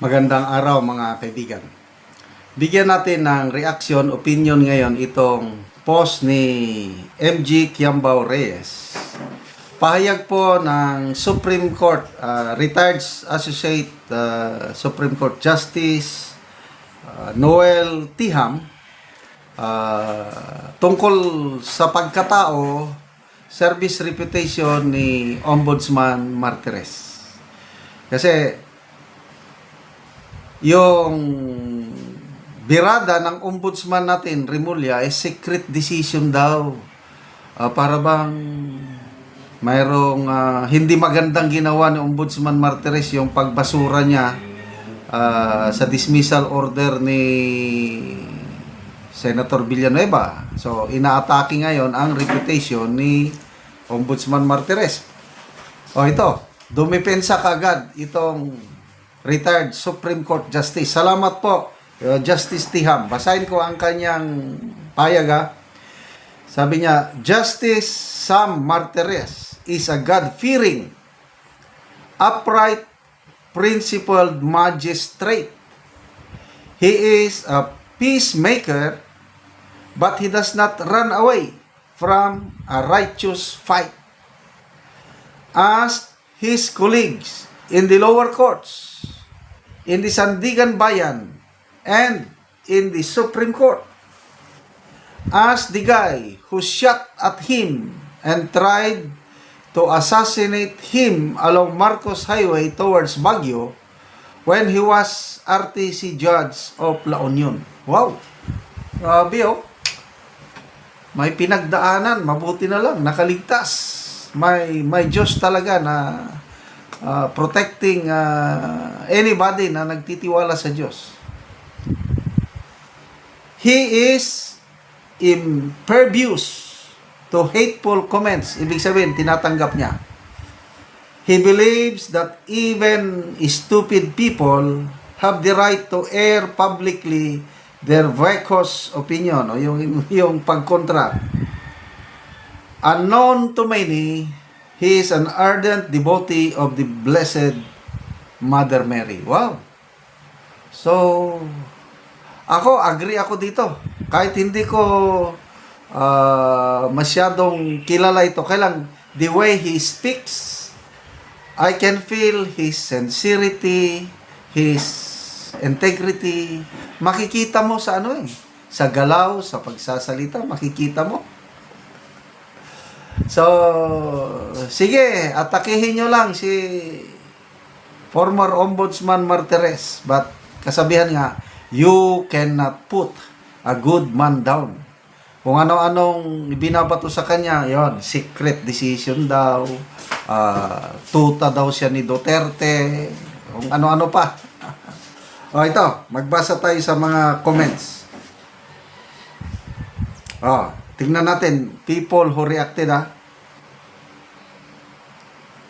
Magandang araw mga kaibigan. Bigyan natin ng reaction, opinion ngayon itong post ni MG Kiambao Reyes. Pahayag po ng Supreme Court, uh, retired Associate uh, Supreme Court Justice uh, Noel Tiham uh, tungkol sa pagkatao, service reputation ni Ombudsman Martires. Kasi yung birada ng ombudsman natin, Rimulya, is secret decision daw. Ah, para bang mayroong ah, hindi magandang ginawa ni Ombudsman Martires yung pagbasura niya ah, sa dismissal order ni Senator Villanueva. So, inaatake ngayon ang reputation ni Ombudsman Martires. O ito, dumipensa kagad itong retired Supreme Court Justice. Salamat po, uh, Justice Tiham. Basahin ko ang kanyang payag ha. Sabi niya, Justice Sam Martires is a God-fearing, upright, principled magistrate. He is a peacemaker, but he does not run away from a righteous fight. As his colleagues in the lower courts, in the Sandigan Bayan, and in the Supreme Court. As the guy who shot at him and tried to assassinate him along Marcos Highway towards Baguio when he was RTC judge of La Union. Wow! Grabe oh. May pinagdaanan, mabuti na lang, nakaligtas. May, may Diyos talaga na uh, protecting uh, anybody na nagtitiwala sa Diyos. He is impervious to hateful comments. Ibig sabihin, tinatanggap niya. He believes that even stupid people have the right to air publicly their vacuous opinion o yung, yung pagkontra. Unknown to many, he is an ardent devotee of the Blessed Mother Mary. Wow! So, ako, agree ako dito. Kahit hindi ko ah, masyadong kilala ito, kailang the way he speaks, I can feel his sincerity, his integrity. Makikita mo sa ano eh, sa galaw, sa pagsasalita, makikita mo. So, sige, atakihin nyo lang si former Ombudsman Martires. But kasabihan nga, you cannot put a good man down. Kung ano-anong binabato sa kanya, yon secret decision daw, ah, tuta daw siya ni Duterte, kung ano-ano pa. o ito, magbasa tayo sa mga comments. Oh, tingnan natin, people who reacted ah.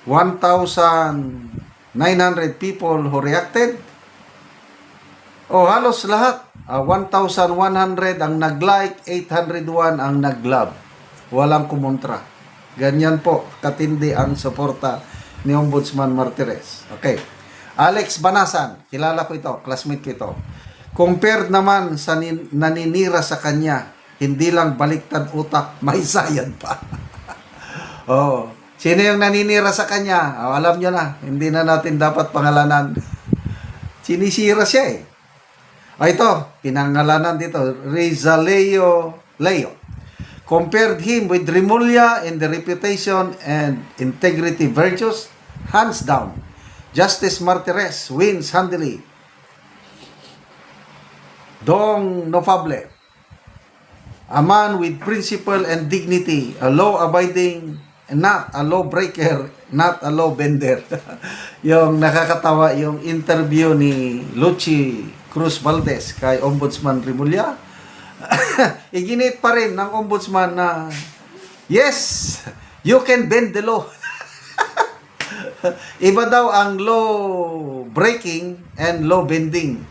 1,900 people who reacted. Oh, halos lahat. Ah, 1,100 ang nag-like, 801 ang nag-love. Walang kumontra. Ganyan po, katindi ang suporta ni Ombudsman Martires. Okay. Alex Banasan, kilala ko ito, classmate ko ito. Compared naman sa nin- naninira sa kanya, hindi lang baliktad utak, may sayad pa. oh, sino yung naninira sa kanya? Oh, alam nyo na, hindi na natin dapat pangalanan. Sinisira siya eh. Ah, ito, pinangalanan dito, Rizaleo Leo. Compared him with Rimulya in the reputation and integrity virtues, hands down. Justice Martires wins handily. Dong Nofable. A man with principle and dignity, a law-abiding, not a lawbreaker, not a law bender. yung nakakatawa yung interview ni Luchi Cruz Valdez kay Ombudsman Rimulya. Iginit pa rin ng Ombudsman na, yes, you can bend the law. Iba daw ang law breaking and law bending.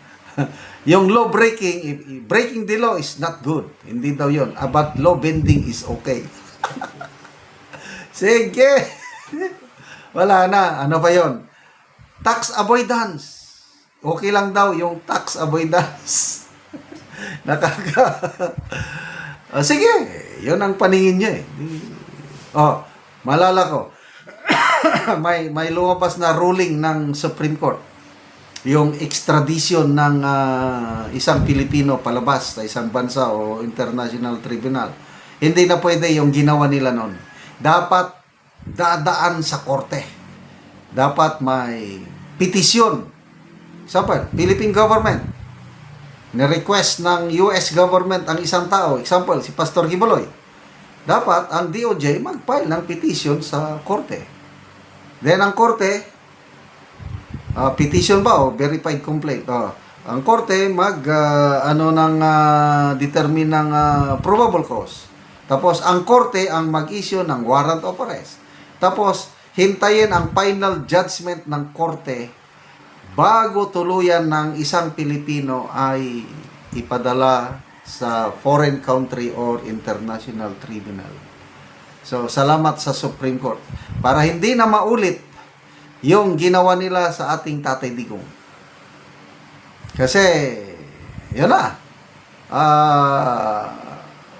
yung law breaking, breaking the law is not good. Hindi daw yun. Ah, But law bending is okay. Sige. Wala na. Ano pa yon? Tax avoidance. okay lang daw yung tax avoidance. Nakaka... Ah, sige, yun ang paningin niya eh. Oh, malala ko. may may lumabas na ruling ng Supreme Court. Yung extradition ng ah, isang Pilipino palabas sa isang bansa o international tribunal. Hindi na pwede yung ginawa nila noon. Dapat dadaan sa korte. Dapat may petisyon. Example, Philippine government ni-request ng US government ang isang tao, example, si Pastor Gibuloy, dapat ang DOJ mag-file ng petition sa korte. Then ang korte, ah, petition ba o verified complaint? Oh, ang korte mag ah, ano nang ah, determine ng ah, probable cause. Tapos ang korte ang mag-issue ng warrant of arrest. Tapos hintayin ang final judgment ng korte bago tuluyan ng isang Pilipino ay ipadala sa foreign country or international tribunal. So, salamat sa Supreme Court. Para hindi na maulit yung ginawa nila sa ating Tatay Digong. Kasi, yun na. Ah,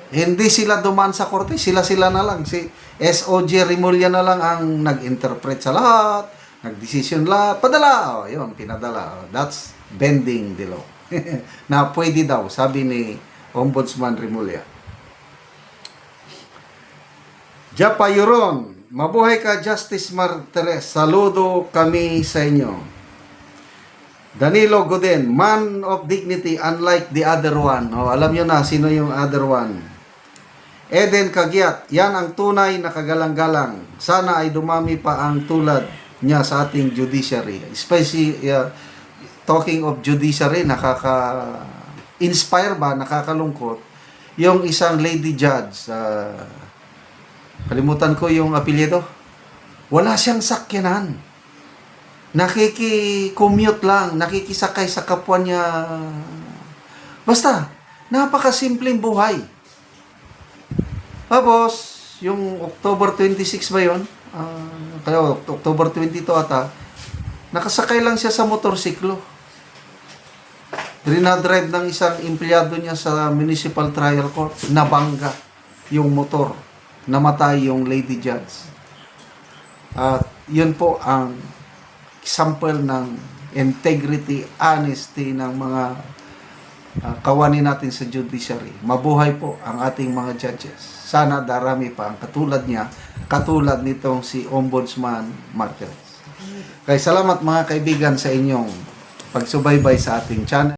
hindi sila dumaan sa korte, sila-sila na lang. Si SOG Rimulya na lang ang nag-interpret sa lahat, nag-decision lahat, padala. Oh, yun, pinadala. Oh, that's bending the law. na pwede daw, sabi ni Ombudsman Rimulya. Japa Yuron, mabuhay ka Justice Martires. Saludo kami sa inyo. Danilo Goden, man of dignity unlike the other one. O, alam nyo na sino yung other one. Eden Kagiat, yan ang tunay na kagalang-galang. Sana ay dumami pa ang tulad niya sa ating judiciary. Especially, uh, talking of judiciary, nakaka-inspire ba, nakakalungkot, yung isang lady judge, uh, kalimutan ko yung apelyido, wala siyang sakyanan. Nakiki-commute lang, nakikisakay sa kapwa niya. Basta, napakasimpleng buhay. Tapos, yung October 26 ba yun? Ah, kaya October 22 ata, nakasakay lang siya sa motorsiklo. Rinadrive ng isang empleyado niya sa municipal trial court, nabangga yung motor. Namatay yung lady judge. At yun po ang example ng integrity, honesty ng mga uh, kawani natin sa judiciary. Mabuhay po ang ating mga judges. Sana darami pa ang katulad niya, katulad nitong si Ombudsman Martires. Kaya salamat mga kaibigan sa inyong pagsubaybay sa ating channel.